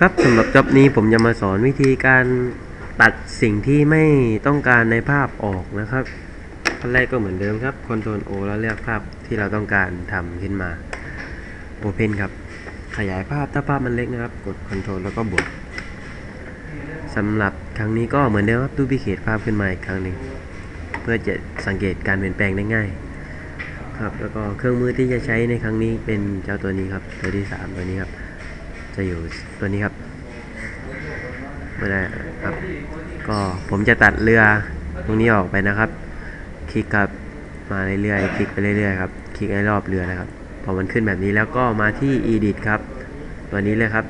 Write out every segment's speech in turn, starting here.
ครับสำหรับจ็อบนี้ผมจะมาสอนวิธีการตัดสิ่งที่ไม่ต้องการในภาพออกนะครับขั้นแรกก็เหมือนเดิมครับ Ctrl O แล้วเลือกภาพที่เราต้องการทำขึ้นมา Open ครับ ขยายภาพถ้าภาพมันเล็กนะครับ กด Ctrl แล้วก็บวกสำหรับครั้งนี้ก็เหมือนเดิมครับดูพิเคทภาพขึ้นมาอีกครั้งหนึ่งเพื่อจะสังเกตการเปลี่ยนแปลงได้ง่ายครับแล้วก็เครื่องมือที่จะใช้ในครั้งนี้เป็นเจ้าตัวนี้ครับตัวที่สามตัวนี้ครับ จะอยู่ตัวนี้ครับไม่ได้ครับ ก็ผมจะตัดเรือตรงนี้ออกไปนะครับ คลิกครับมาเรื่อยๆ คลิกไปเรื่อยๆครับ คลิกให้รอบเรือนะครับ พอมันขึ้นแบบนี้แล้วก็มาที่ edit ครับ ตัวนี้เลยครับ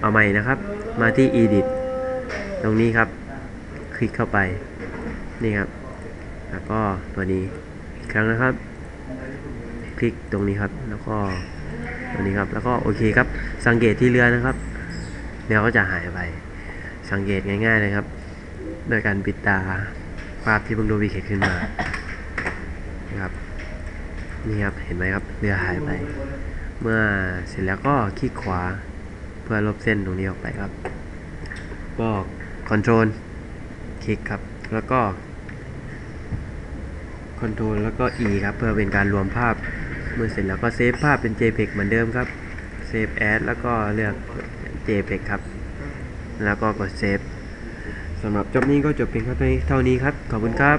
เอาใหม่นะครับ มาที่ edit ตรงนี้ครับ คลิกเข้าไป นี่ครับ แล้วก็ตัวนี้อีกครั้งนะครับ คลิกตรงนี้ครับ แล้วก็ ตัวนี้ครับ แล้วก็โอเคครับ สังเกตที่เรือนะครับ แนวก็จะหายไป สังเกตง่ายๆเลยครับ โดยการปิดตาภาพที่เพิ่งดูวีเคขึ้นมานะครับ นี่ครับ เห็นไหมครับ เรือหายไป เมื่อเสร็จแล้วก็คลิกขวาเพื่อลบเส้นตรงนี้ออกไปครับ ก็คอนโทรลคลิกครับ แล้วก็คอนโทรลแล้วก็ E ครับ เพื่อเป็นการรวมภาพ เมื่อเสร็จแล้วก็เซฟภาพเป็น JPEG เหมือนเดิมครับเซฟแอดแล้วก็เลือก JPEG ครับ แล้วก็กดเซฟสำหรับจบนี้ก็จบเพียงเท่านี้ครับ ขอบคุณครับ